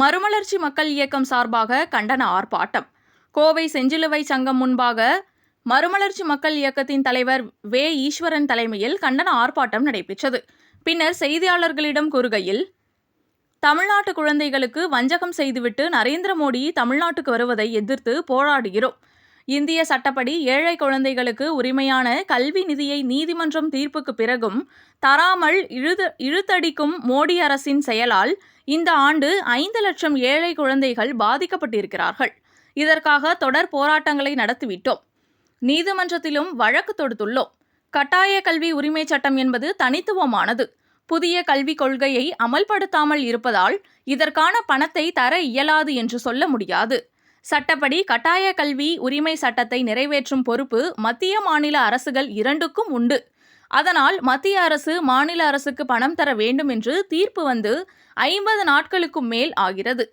மறுமலர்ச்சி மக்கள் இயக்கம் சார்பாக கண்டன ஆர்ப்பாட்டம். கோவை செஞ்சிலுவை சங்கம் முன்பாக மறுமலர்ச்சி மக்கள் இயக்கத்தின் தலைவர் வே. ஈஸ்வரன் தலைமையில் கண்டன ஆர்ப்பாட்டம் நடைபெற்றது. பின்னர் செய்தியாளர்களிடம் கூறுகையில் தமிழ்நாட்டு குழந்தைகளுக்கு வஞ்சகம் செய்துவிட்டு நரேந்திர மோடி தமிழ்நாட்டுக்கு வருவதை எதிர்த்து போராடுகிறோம். இந்திய சட்டப்படி ஏழை குழந்தைகளுக்கு உரிமையான கல்வி நிதியை நீதிமன்றம் தீர்ப்புக்கு பிறகும் தராமல் இழுது இழுத்தடிக்கும் மோடி அரசின் செயலால் இந்த ஆண்டு ஐந்து லட்சம் ஏழை குழந்தைகள் பாதிக்கப்பட்டிருக்கிறார்கள். இதற்காக தொடர் போராட்டங்களை நடத்திவிட்டோம். நீதிமன்றத்திலும் வழக்கு தொடுத்துள்ளோம். கட்டாய கல்வி உரிமை சட்டம் என்பது தனித்துவமானது. புதிய கல்விக் கொள்கையை அமல்படுத்தாமல் இருப்பதால் இதற்கான பணத்தை தர இயலாது என்று சொல்ல முடியாது. சட்டப்படி கட்டாய கல்வி உரிமை சட்டத்தை நிறைவேற்றும் பொறுப்பு மத்திய மாநில அரசுகள் இரண்டுக்கும் உண்டு. அதனால் மத்திய அரசு மாநில அரசுக்கு பணம் தர வேண்டும் என்று தீர்ப்பு வந்து ஐம்பது நாட்களுக்கும் மேல் ஆகிறது.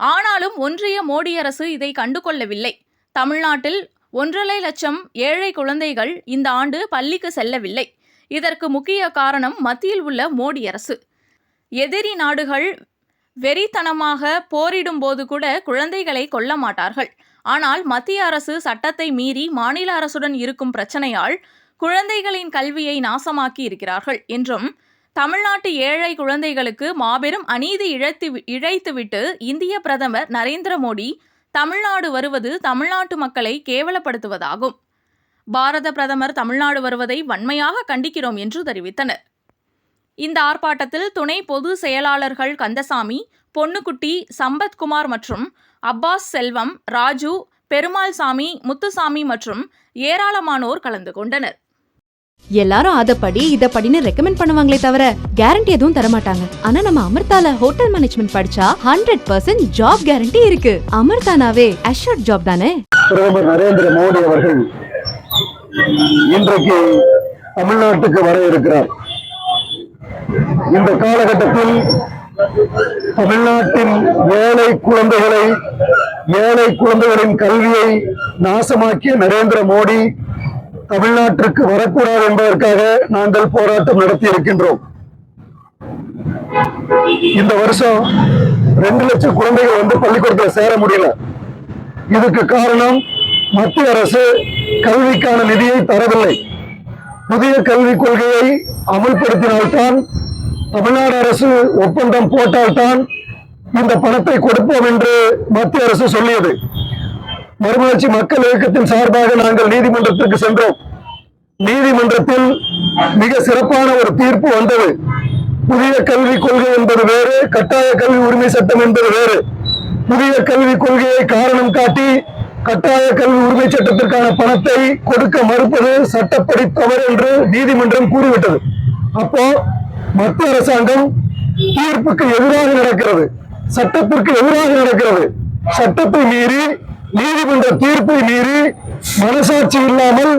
ஆனாலும் ஒன்றிய மோடி அரசு இதை கண்டுகொள்ளவில்லை. தமிழ்நாட்டில் ஒன்றரை லட்சம் ஏழை குழந்தைகள் இந்த ஆண்டு பள்ளிக்கு செல்லவில்லை. இதற்கு முக்கிய காரணம் மத்தியில் உள்ள மோடி அரசு. எதிரி நாடுகள் வெறித்தனமாக போரிடும் போது கூட குழந்தைகளை கொல்ல மாட்டார்கள். ஆனால் மத்திய அரசு சட்டத்தை மீறி மாநில அரசுடன் இருக்கும் பிரச்சனையால் குழந்தைகளின் கல்வியை நாசமாக்கி இருக்கிறார்கள் என்றும் தமிழ்நாட்டு ஏழை குழந்தைகளுக்கு மாபெரும் அநீதி இழைத்து இழைத்துவிட்டு இந்திய பிரதமர் நரேந்திர மோடி தமிழ்நாடு வருவது தமிழ்நாட்டு மக்களை கேவலப்படுத்துவதாகும். பாரத பிரதமர் தமிழ்நாடு வருவதை வன்மையாக கண்டிக்கிறோம் என்று தெரிவித்தனர். இந்த ஆர்ப்பாட்டத்தில் துணை பொது செயலாளர்கள் கந்தசாமி பொன்னுக்குட்டி சம்பத்குமார் மற்றும் அப்பாஸ் செல்வம் ராஜு பெருமாள் சாமி முத்துசாமி மற்றும் ஏராளமானோர் கலந்து கொண்டனர். எல்லாரும் அத படி இத படின்னு ரெக்கமெண்ட் பண்ணுவாங்களே தவிர கேரண்டி எதுவும் தர மாட்டாங்க ஆனா நம்ம அமிர்தால ஹோட்டல் மேனேஜ்மெண்ட் படிச்சா ஹண்ட்ரட் பர்சன்ட் ஜாப் கேரண்டி இருக்கு. அமிர்தானாவே அஷூர்ட் ஜாப் தானே? பிரதமர் நரேந்திர மோடி அவர்கள் இன்றைக்கு தமிழ்நாட்டுக்கு வர இருக்கிறார். இந்த காலகட்டத்தில் தமிழ்நாட்டின் ஏழை குழந்தைகளை ஏழை குழந்தைகளின் கல்வியை நாசமாக்கிய நரேந்திர மோடி தமிழ்நாட்டிற்கு வரக்கூடாது என்பதற்காக நாங்கள் போராட்டம் நடத்தி இருக்கின்றோம் இந்த வருஷம் ரெண்டு லட்சம் குழந்தைகள் வந்து பள்ளிக்கூடத்தில் சேர முடியல. இதுக்கு காரணம் மத்திய அரசு கல்விக்கான நிதியை தரவில்லை. புதிய கல்விக் கொள்கையை அமல்படுத்தினால்தான் தமிழ்நாடு அரசு ஒப்பந்தம் போட்டால்தான் இந்த பணத்தை கொடுப்போம் என்று மத்திய அரசு சொல்லியது. மறுமலர்ச்சி மக்கள் இயக்கத்தின் சார்பாக நாங்கள் நீதிமன்றத்திற்கு சென்றோம். நீதிமன்றத்தில் மிக சிறப்பான ஒரு தீர்ப்பு வந்தது. புதிய கல்விக் கொள்கை என்பது வேறு கட்டாய கல்வி உரிமை சட்டம் என்பது வேறு. புதிய கல்விக் கொள்கையை காரணம் காட்டி கட்டாய கல்வி உரிமை சட்டத்திற்கான பணத்தை கொடுக்க மறுப்பது சட்டப்படி தவறு என்று நீதிமன்றம் கூறிவிட்டது. அப்போ மத்திய அரசாங்கம் தீர்ப்புக்கு எதிராக நடக்கிறது. சட்டத்திற்கு எதிராக நடக்கிறது. சட்டத்தை மீறி நீதிமன்ற தீர்ப்பை மீறி மனசாட்சி இல்லாமல்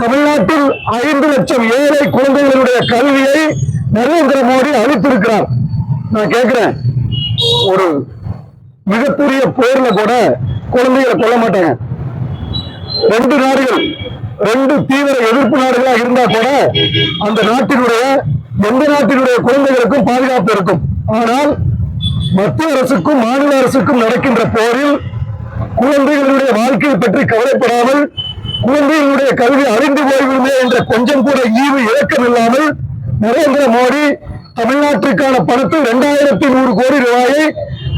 தமிழ்நாட்டில் ஐந்து லட்சம் ஏழை குழந்தைகளுடைய கல்வியை நரேந்திர மோடி அளித்திருக்கிறார். நான் கேட்கிறேன் ஒரு மிகப்பெரிய போர்ல கூட குழந்தைகளை கொல்ல மாட்டாங்க. ரெண்டு நாடுகள் ரெண்டு தீவிர எதிர்ப்பு நாடுகளாக இருந்தா கூட அந்த நாட்டினுடைய எந்த நாட்டினுடைய குழந்தைகளுக்கும் பாதுகாப்பு இருக்கும். ஆனால் மத்திய அரசுக்கும் மாநில அரசுக்கும் நடக்கின்ற போரில் குழந்தைகளுடைய வாழ்க்கையை பற்றி கவலைப்படாமல் குழந்தைகளுடைய கல்வி அறிந்து போய்விடுமே என்ற கொஞ்சம் கூட ஈவு இழக்கம் இல்லாமல் நரேந்திர மோடி தமிழ்நாட்டிற்கான பணத்தை இரண்டாயிரத்தி நூறு கோடி ரூபாயை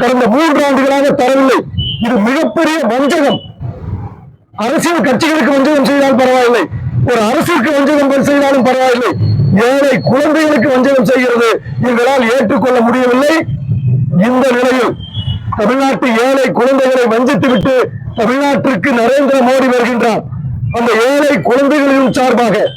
கடந்த மூன்று ஆண்டுகளாக தரவில்லை. இது மிகப்பெரிய வஞ்சகம். அரசியல் கட்சிகளுக்கு வஞ்சகம் செய்தால் பரவாயில்லை. ஒரு அரசுக்கு வஞ்சகம் செய்தாலும் பரவாயில்லை. ஏழை குழந்தைகளுக்கு வஞ்சகம் செய்கிறது எங்களால் ஏற்றுக்கொள்ள முடியவில்லை. இந்த நிலையில் தமிழ்நாட்டு ஏழை குழந்தைகளை வஞ்சித்து விட்டு தமிழ்நாட்டிற்கு நரேந்திர மோடி வருகின்றார். அந்த ஏழை குழந்தைகளின் சார்பாக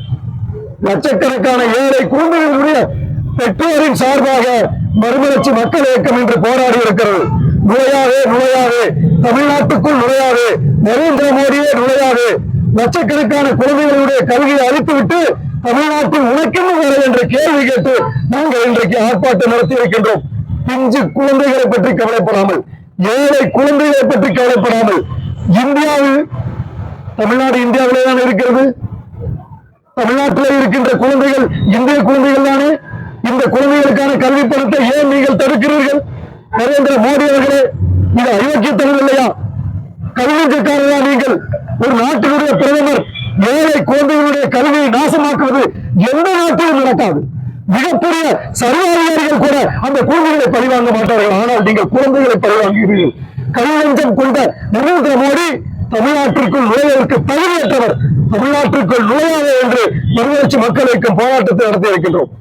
லட்சக்கணக்கான ஏழை குழந்தைகளுடைய பெற்றோரின் சார்பாக மறுமலர்ச்சி மக்கள் இயக்கம் என்று போராடி இருக்கிறது. நுழையாதே நுழையாதே. தமிழ்நாட்டுக்குள் நுழையாதே. நரேந்திர மோடியே நுழையாதே. லட்சக்கணக்கான குழந்தைகளுடைய கல்வியை அழித்துவிட்டு தமிழ்நாட்டில் உனக்கென்ன வேலை என்ற கேள்வி கேட்டு நாங்கள் இன்றைக்கு ஆர்ப்பாட்டம் நடத்தி இருக்கின்றோம். பிஞ்சு குழந்தைகளை பற்றி கவலைப்படாமல் ஏழை குழந்தைகளை பற்றி கவலைப்படாமல் இந்தியாவில் தமிழ்நாடு இந்தியாவிலே தான் இருக்கிறது? தமிழ்நாட்டில் இருக்கின்ற குழந்தைகள் இந்திய குழந்தைகள் தானே? இந்த குழந்தைகளுக்கான கல்வி பணத்தை ஏன் நீங்கள் தடுக்கிறீர்கள்? நரேந்திர மோடி அவர்களே இது அயோக்கியத்தனம் இல்லையா? கல்விக்காரர்களா நீங்கள்? ஒரு நாட்டினுடைய பிரதமர் ஏழை குழந்தைகளுடைய கல்வியை நாசமாக்குவது எந்த நாட்டிலும் நடக்காது. மிகப்பெரிய சர்வாதிகாரிகள் கூட அந்த குழந்தைகளை பழிவாங்க மாட்டார்கள். ஆனால் நீங்கள் குழந்தைகளை பழிவாங்குகிறீர்கள். கல்வஞ்சம் கொண்ட நரேந்திர மோடி தமிழ்நாட்டிற்குள் நுழைவதற்கு தகுதியற்றவர். தமிழ்நாட்டிற்குள் நுழையாது என்று மறுமலர்ச்சி மக்களுக்கு போராட்டத்தை நடத்தி இருக்கின்றோம்.